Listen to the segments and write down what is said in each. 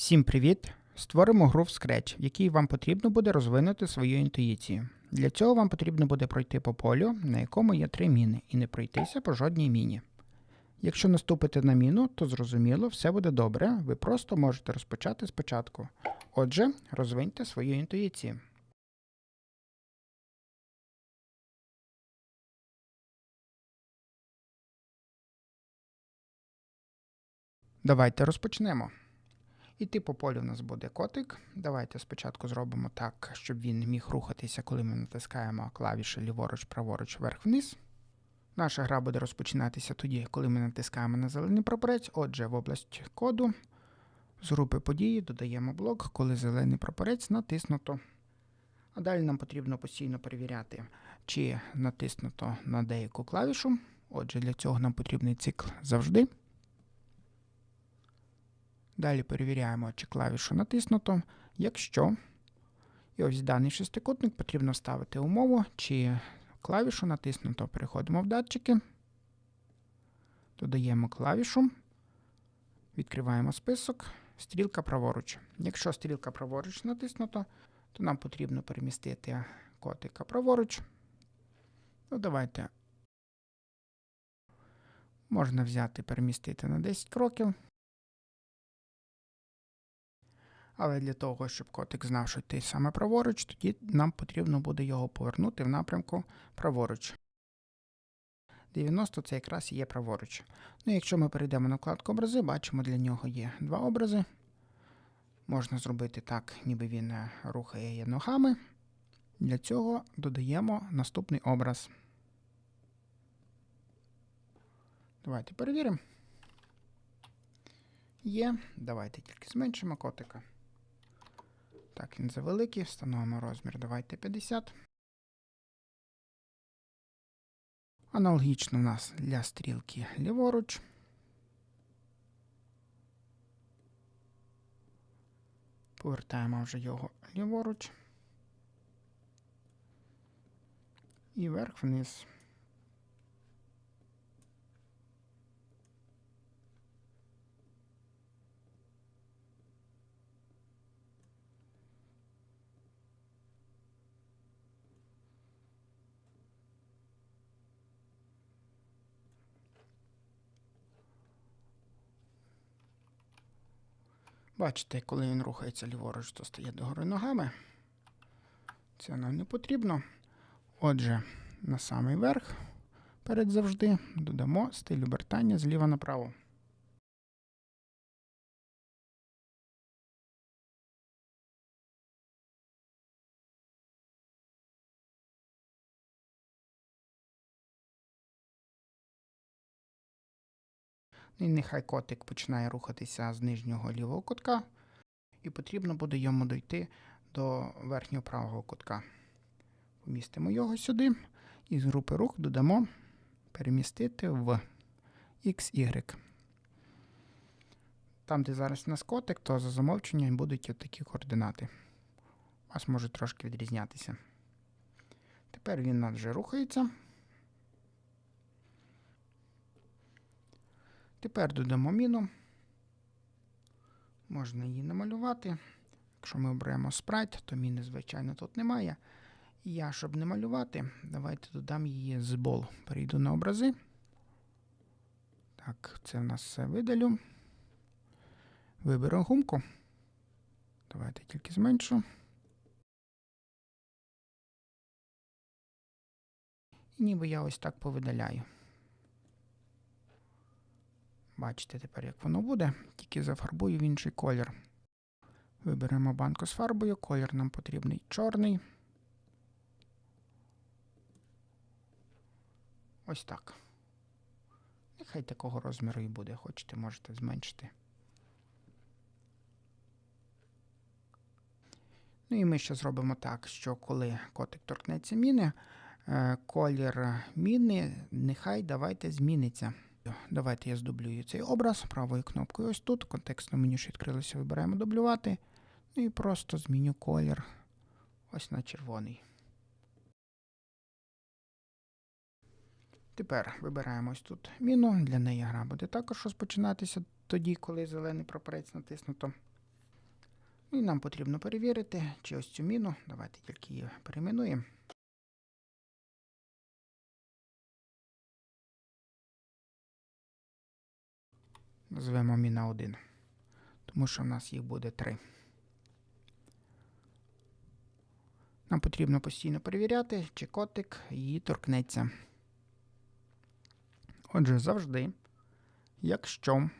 Всім привіт! Створимо гру в Scratch, в якій вам потрібно буде розвинути свою інтуїцію. Для цього вам потрібно буде пройти по полю, на якому є три міни, і не пройтися по жодній міні. Якщо наступите на міну, то зрозуміло, все буде добре, ви просто можете розпочати спочатку. Отже, розвиньте свою інтуїцію. Давайте розпочнемо. Іти по полю в нас буде котик. Давайте спочатку зробимо так, щоб він міг рухатися, коли ми натискаємо клавіші ліворуч, праворуч, вверх-вниз. Наша гра буде розпочинатися тоді, коли ми натискаємо на зелений прапорець. Отже, в область коду з групи події додаємо блок, коли зелений прапорець натиснуто. А далі нам потрібно постійно перевіряти, чи натиснуто на деяку клавішу. Отже, для цього нам потрібний цикл завжди. Далі перевіряємо, чи клавішу натиснуто. Якщо, і ось даний шестикутник потрібно вставити умову, чи клавішу натиснуто. Переходимо в датчики, додаємо клавішу, відкриваємо список, стрілка праворуч. Якщо стрілка праворуч натиснуто, то нам потрібно перемістити котика праворуч. Ну, давайте. Можна взяти, перемістити на 10 кроків. Але для того, щоб котик знав, що йти саме праворуч, тоді нам потрібно буде його повернути в напрямку праворуч. 90 це якраз є праворуч. Ну, якщо ми перейдемо на вкладку образи, бачимо, для нього є два образи. Можна зробити так, ніби він е, рухає ногами. Для цього додаємо наступний образ. Давайте перевіримо. Є. Давайте тільки зменшимо котика. Так, він завеликий, встановимо розмір. Давайте 50. Аналогічно у нас для стрілки ліворуч. Повертаємо вже його ліворуч. І вверх-вниз. Бачите, коли він рухається ліворуч, то стає догори ногами. Це нам не потрібно. Отже, на самий верх перед завжди додамо стиль обертання зліва направо. І нехай котик починає рухатися з нижнього лівого кутка, і потрібно буде йому дойти до верхнього правого кутка. Помістимо його сюди і з групи рух додамо перемістити в XY. Там, де зараз у нас котик, то за замовченням будуть такі координати. У вас можуть трошки відрізнятися. Тепер він нас вже рухається. Тепер додамо міну. Можна її намалювати. Якщо ми оберемо спрайт, то міни, звичайно, тут немає. Я, щоб не малювати, давайте додам її з бол. Перейду на образи. Так, це в нас все видалю. Виберу гумку. Давайте тільки зменшу. І ніби я ось так повидаляю. Бачите тепер, як воно буде, тільки зафарбую в інший колір. Виберемо банку з фарбою, колір нам потрібний чорний. Ось так. Нехай такого розміру і буде, хочете, можете зменшити. Ну і ми ще зробимо так, що коли котик торкнеться міни, е, колір міни нехай давайте зміниться. Давайте я здублюю цей образ правою кнопкою ось тут. Контекстне меню, що відкрилося, вибираємо дублювати. Ну і просто зміню колір ось на червоний. Тепер вибираємо ось тут міну. Для неї гра буде також розпочинатися тоді, коли зелений прапорець натиснуто. Ну і нам потрібно перевірити, чи ось цю міну. Давайте тільки її перейменуємо. Назвемо міна 1. Тому що в нас їх буде 3. Нам потрібно постійно перевіряти, чи котик її торкнеться. Отже, завжди, якщо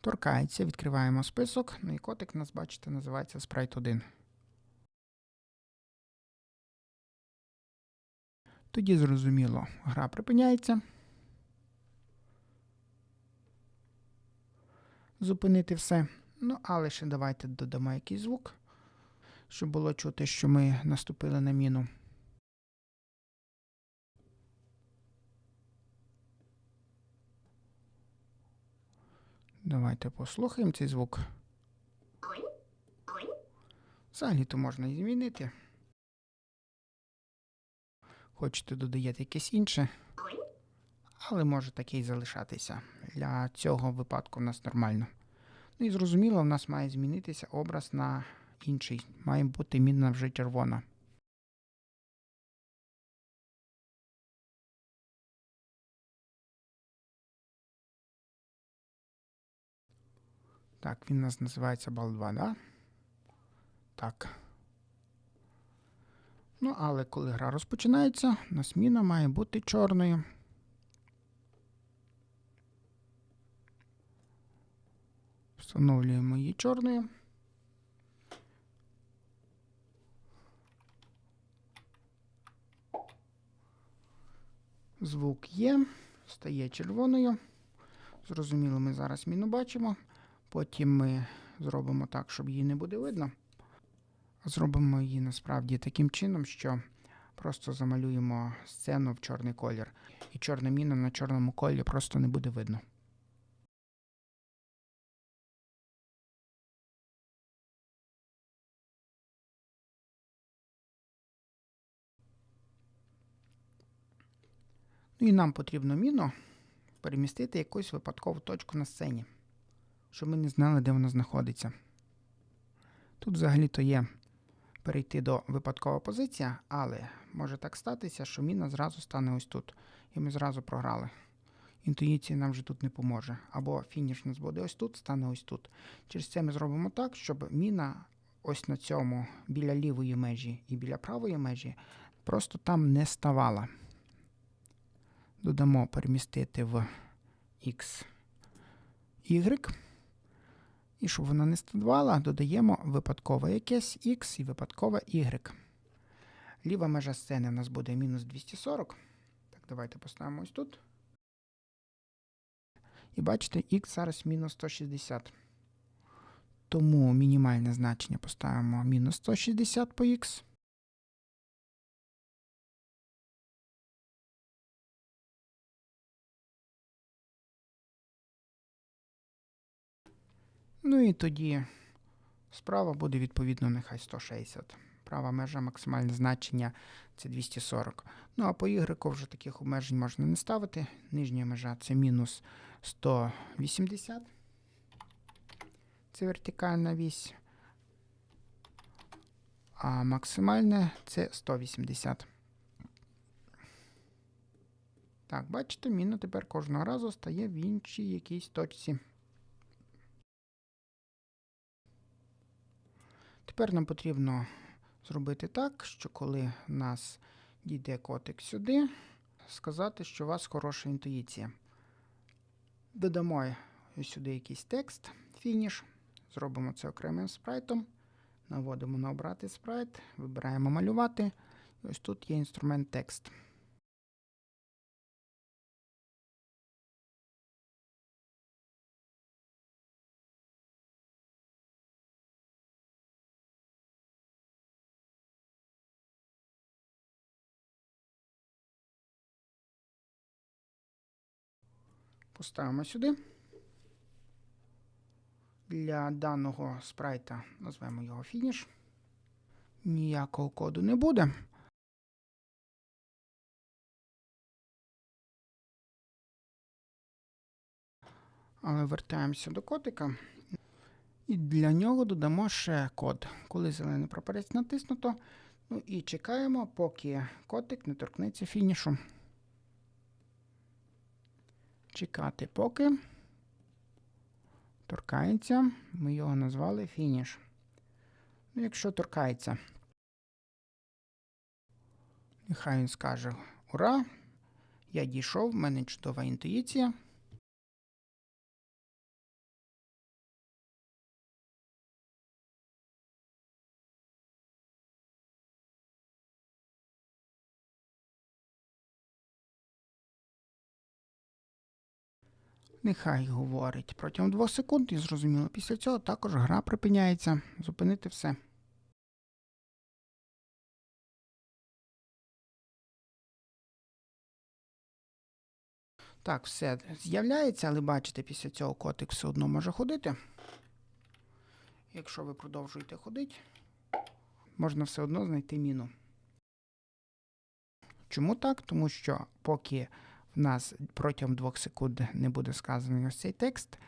торкається, відкриваємо список. Ну і котик у нас, бачите, називається Sprite 1. Тоді, зрозуміло, гра припиняється. Зупинити все. Ну, але ще давайте додамо якийсь звук, щоб було чути, що ми наступили на міну. Давайте послухаємо цей звук. Взагалі-то можна і змінити. Хочете додаєте якесь інше, але може таке і залишатися. Для цього випадку в нас нормально. Ну і зрозуміло, в нас має змінитися образ на інший. Має бути міна вже червона. Так, він у нас називається бал 2, да? Так. Ну, але коли гра розпочинається, у нас міна має бути чорною. Встановлюємо її чорною. Звук є, стає червоною. Зрозуміло, ми зараз міну бачимо. Потім ми зробимо так, щоб її не буде видно. Зробимо її насправді таким чином, що просто замалюємо сцену в чорний колір. І чорна міна на чорному кольорі просто не буде видно. Ну і нам потрібно міну перемістити якусь випадкову точку на сцені, щоб ми не знали, де вона знаходиться. Тут взагалі-то є перейти до випадкова позиція, але може так статися, що міна зразу стане ось тут. І ми зразу програли. Інтуїція нам вже тут не поможе. Або фініш нас буде ось тут, стане ось тут. Через це ми зробимо так, щоб міна ось на цьому біля лівої межі і біля правої межі просто там не ставала додамо перемістити в X, Y. І щоб вона не ставала, додаємо випадкове якесь X і випадкове Y. Ліва межа сцени у нас буде мінус 240. Так, давайте поставимо ось тут. І бачите, X зараз мінус 160. Тому мінімальне значення поставимо мінус 160 по X. Ну і тоді справа буде відповідно нехай 160. Права межа максимальне значення це 240. Ну а по Y вже таких обмежень можна не ставити. Нижня межа це мінус 180. Це вертикальна вісь. А максимальне це 180. Так, бачите, міна тепер кожного разу стає в іншій якійсь точці. Тепер нам потрібно зробити так, що коли в нас дійде котик сюди, сказати, що у вас хороша інтуїція. Додамо сюди якийсь текст, фініш. Зробимо це окремим спрайтом. Наводимо на обрати спрайт, вибираємо малювати. Ось тут є інструмент текст. Поставимо сюди. Для даного спрайта назвемо його фініш. Ніякого коду не буде. Але вертаємося до котика. І для нього додамо ще код. Коли зелений прапорець натиснуто, ну і чекаємо, поки котик не торкнеться фінішу. Чекати поки. Торкається. Ми його назвали фініш. Ну, якщо торкається, нехай він скаже Ура! Я дійшов, в мене чудова інтуїція. Нехай говорить протягом двох секунд і зрозуміло, після цього також гра припиняється. Зупинити все. Так, все з'являється, але бачите, після цього котик все одно може ходити. Якщо ви продовжуєте ходити, можна все одно знайти міну. Чому так? Тому що поки в нас протягом двох секунд не буде сказаний ось цей текст,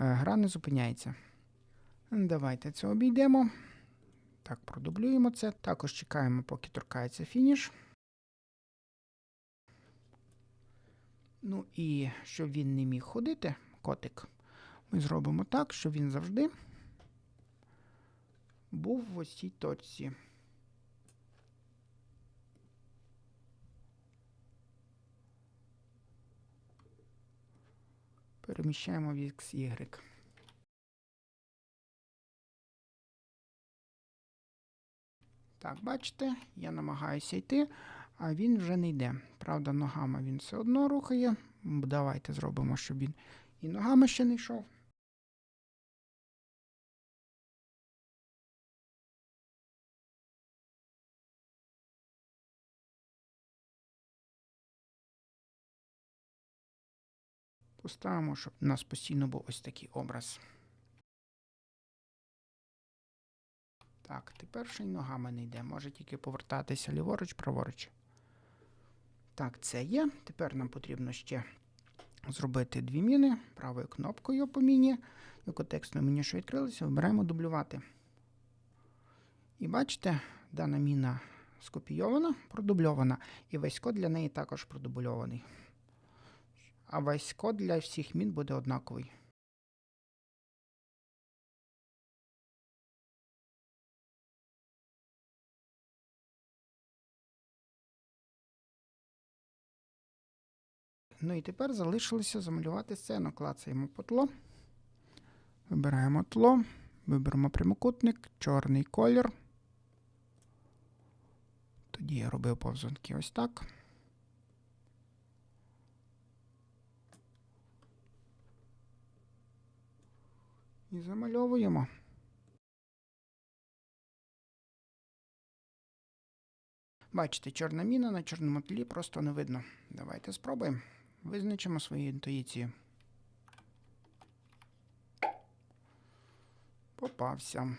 е, гра не зупиняється. Давайте це обійдемо. Так, продублюємо це. Також чекаємо, поки торкається фініш. Ну і щоб він не міг ходити, котик, ми зробимо так, щоб він завжди був в ось точці. Переміщаємо в XY. Так, бачите, я намагаюся йти, а він вже не йде. Правда, ногами він все одно рухає. Давайте зробимо, щоб він і ногами ще не йшов. Поставимо, щоб у нас постійно був ось такий образ. Так, тепер ще й ногами не йде. Може тільки повертатися ліворуч, праворуч. Так, це є. Тепер нам потрібно ще зробити дві міни правою кнопкою по міні. Як текстне мені, що відкрилося, вибираємо дублювати. І бачите, дана міна скопійована, продубльована. І весь код для неї також продубльований. А весь код для всіх мін буде однаковий. Ну і тепер залишилося замалювати сцену. Клацаємо по тло. Вибираємо тло, виберемо прямокутник, чорний колір. Тоді я робив повзунки ось так. І замальовуємо. Бачите, чорна міна на чорному тлі просто не видно. Давайте спробуємо. Визначимо свою інтуїцію. Попався.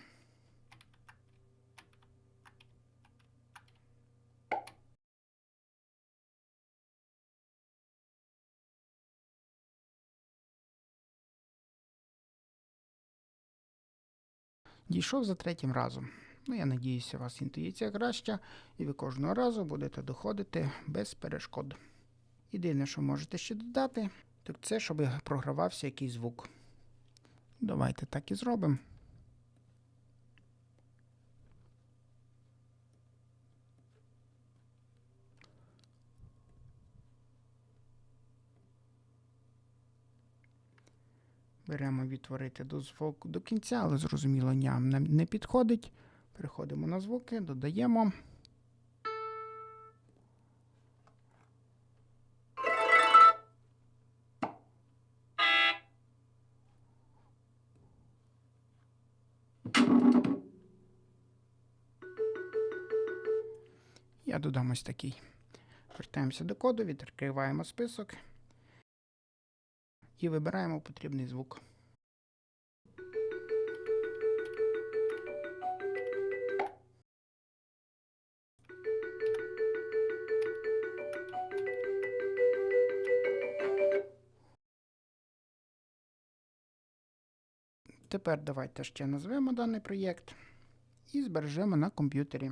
Дійшов за третім разом. Ну, я надіюся, у вас інтуїція краща, і ви кожного разу будете доходити без перешкод. Єдине, що можете ще додати, так це, щоб програвався якийсь звук. Давайте так і зробимо. Беремо відтворити до звуку до кінця, але зрозуміло, ням нам не підходить. Переходимо на звуки, додаємо. Я додам ось такий. Вертаємося до коду, відкриваємо список і вибираємо потрібний звук. Тепер давайте ще назвемо даний проєкт і збережемо на комп'ютері.